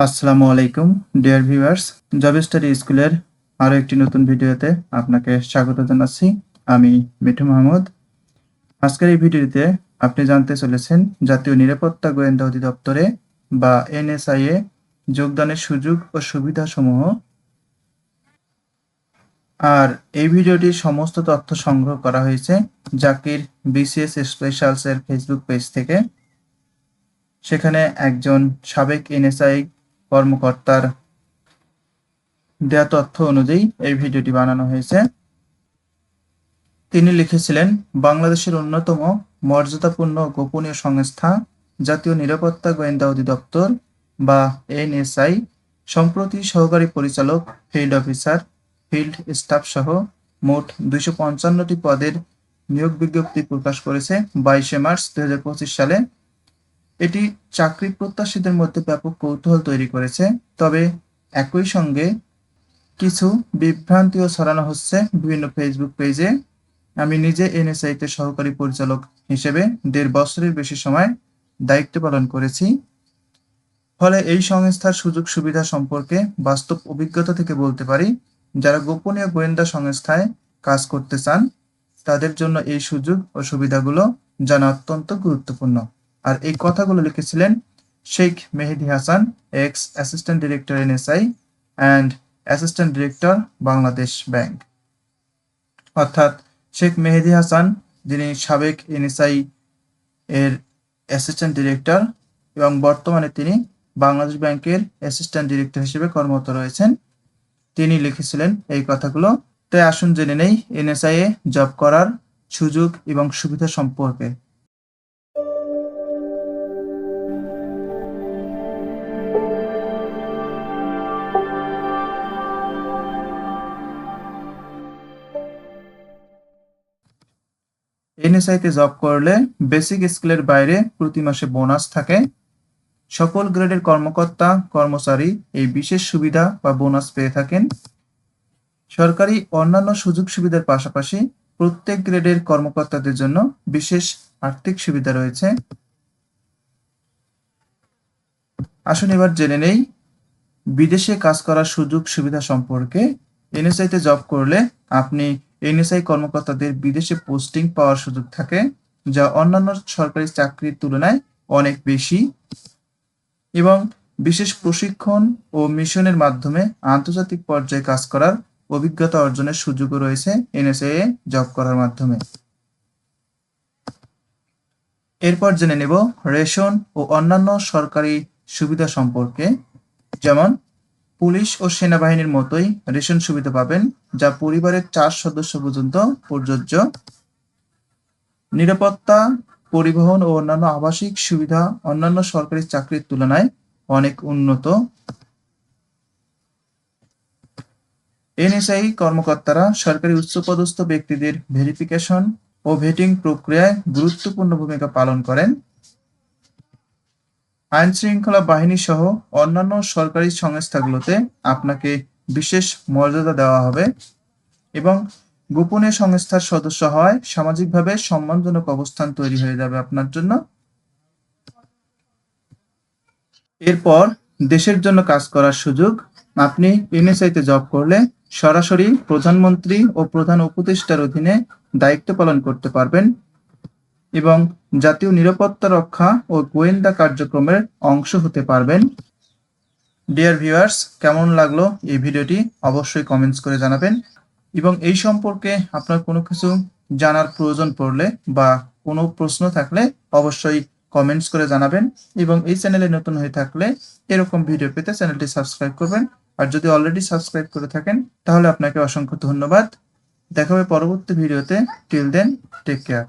আসসালামু আলাইকুম, dear viewers. Job study স্কুলের আরও একটি নতুন ভিডিওতে আপনাকে স্বাগত জানাচ্ছি। আমি মিঠু মাহমুদ। আজকের এই ভিডিওতে আপনি জানতে চলেছেন, জাতীয় নিরাপত্তা গোয়েন্দা অধিদপ্তরে বা এনএসআই এ যোগদানের সুযোগ ও সুবিধাসমূহ। আর এই ভিডিওটির সমস্ত তথ্য সংগ্রহ করা হয়েছে জাকির বিসিএস স্পেশালস এর ফেসবুক পেজ থেকে। সেখানে একজন সাবেক এনএসআই কর্মকর্তার দেয়া তথ্য অনুযায়ী এই ভিডিওটি বানানো হয়েছে। তিনি লিখেছিলেন, বাংলাদেশের অন্যতম মর্যাদাপূর্ণ গোপনীয় সংস্থা, জাতীয় নিরাপত্তা গোয়েন্দা অধিদপ্তর বা এনএসআই, সম্প্রতি সহকারী পরিচালক, ফিল্ড অফিসার, ফিল্ড স্টাফ সহ মোট দুইশো পঞ্চান্নটি পদের নিয়োগ বিজ্ঞপ্তি প্রকাশ করেছে বাইশে মার্চ দুই হাজার পঁচিশ সালে। এটি চাকরি প্রত্যাশীদের মধ্যে ব্যাপক কৌতূহল তৈরি করেছে, তবে একই সঙ্গে কিছু বিভ্রান্তিও ছড়ানো হচ্ছে বিভিন্ন ফেসবুক পেজে আমি নিজে এনএসআই তে সহকারী পরিচালক হিসেবে দেড় বছরের বেশি সময় দায়িত্ব পালন করেছি। ফলে এই সংস্থার সুযোগ সুবিধা সম্পর্কে বাস্তব অভিজ্ঞতা থেকে বলতে পারি, যারা গোপনীয় গোয়েন্দা সংস্থায় কাজ করতে চান, তাদের জন্য এই সুযোগ ও সুবিধাগুলো জানা অত্যন্ত গুরুত্বপূর্ণ। আর এই কথাগুলো লিখেছিলেন Sheikh Mehedi Hasan ex assistant director NSI and assistant director Bangladesh bank অর্থাৎ শেখ মেহেদি হাসান, যিনি সাবেক এনএসআই এর অ্যাসিস্ট্যান্ট ডিরেক্টর এবং বর্তমানে তিনি বাংলাদেশ ব্যাংকের অ্যাসিস্ট্যান্ট ডিরেক্টর হিসেবে কর্মরত রয়েছেন, তিনি লিখেছিলেন এই কথাগুলো। তাই আসুন জেনে নেই এনএসআই এ জব করার সুযোগ এবং সুবিধা সম্পর্কে। এনএসআইতে জব করলে বেসিক স্কিলের বাইরে প্রতি মাসে বোনাস থাকে। সকল গ্রেডের কর্মকর্তা, কর্মচারী এই বিশেষ সুবিধা বা বোনাস পেয়ে থাকেন। সরকারি অন্যান্য সুযোগ সুবিধার পাশাপাশি প্রত্যেক গ্রেডের কর্মকর্তাদের জন্য বিশেষ আর্থিক সুবিধা রয়েছে। আসুন এবার জেনে নেই, বিদেশে কাজ করার সুযোগ সুবিধা সম্পর্কে। এনএসআইতে জব করলে আপনি এনএসআই কর্মকর্তাদের বিদেশে পোস্টিং পাওয়ার সুযোগ থাকে, যা অন্যান্য সরকারি চাকরির তুলনায় অনেক বেশি। এবং বিশেষ প্রশিক্ষণ ও মিশনের মাধ্যমে আন্তর্জাতিক পর্যায়ে কাজ করার অভিজ্ঞতা অর্জনের সুযোগও রয়েছে এনএসআই এ জব করার মাধ্যমে। এরপর জেনে নেব রেশন ও অন্যান্য সরকারি সুবিধা সম্পর্কে, যেমন পুলিশ ও সেনাবাহিনীর মতোই রেশন সুবিধা পাবেন, যা পরিবারের চার সদস্য পর্যন্ত প্রযোজ্য। নিরাপত্তা, পরিবহন ও অন্যান্য আবাসিক সুবিধা অন্যান্য সরকারি চাকরির তুলনায় অনেক উন্নত। এনএসআই কর্মকর্তারা সরকারি উচ্চপদস্থ ব্যক্তিদের ভেরিফিকেশন ও ভেটিং প্রক্রিয়ায় গুরুত্বপূর্ণ ভূমিকা পালন করেন। আইন শৃঙ্খলা বাহিনী সহ অন্যান্য সরকারি সংস্থাগুলোতে আপনাকে বিশেষ মর্যাদা দেওয়া হবে এবং গোপনে সংস্থার সদস্য হয় সামাজিকভাবে সম্মানজনক অবস্থান তৈরি হয়ে যাবে আপনার জন্য। এরপর দেশের জন্য কাজ করার সুযোগ, আপনি এনএসআইতে জব করলে সরাসরি প্রধানমন্ত্রী ও প্রধান উপদেষ্টার অধীনে দায়িত্ব পালন করতে পারবেন। এবং জাতীয় নিরাপত্তা রক্ষা ও গোয়েন্দা কার্যক্রমের অংশ হতে পারবেন। ডিয়ার ভিউয়ার্স কেমন লাগল এই ভিডিওটি? অবশ্যই কমেন্টস করে জানাবেন। এবং এই সম্পর্কে আপনার কোনো কিছু জানার প্রয়োজন পড়লে বা কোনো প্রশ্ন থাকলে অবশ্যই কমেন্টস করে জানাবেন। এবং এই চ্যানেলে নতুন হয়ে থাকলে এরকম ভিডিও পেতে চ্যানেলটি সাবস্ক্রাইব করবেন। আর যদি অলরেডি সাবস্ক্রাইব করে থাকেন, তাহলে আপনাকে অসংখ্য ধন্যবাদ। দেখা হবে পরবর্তী ভিডিওতে টিল দেন টেক কেয়ার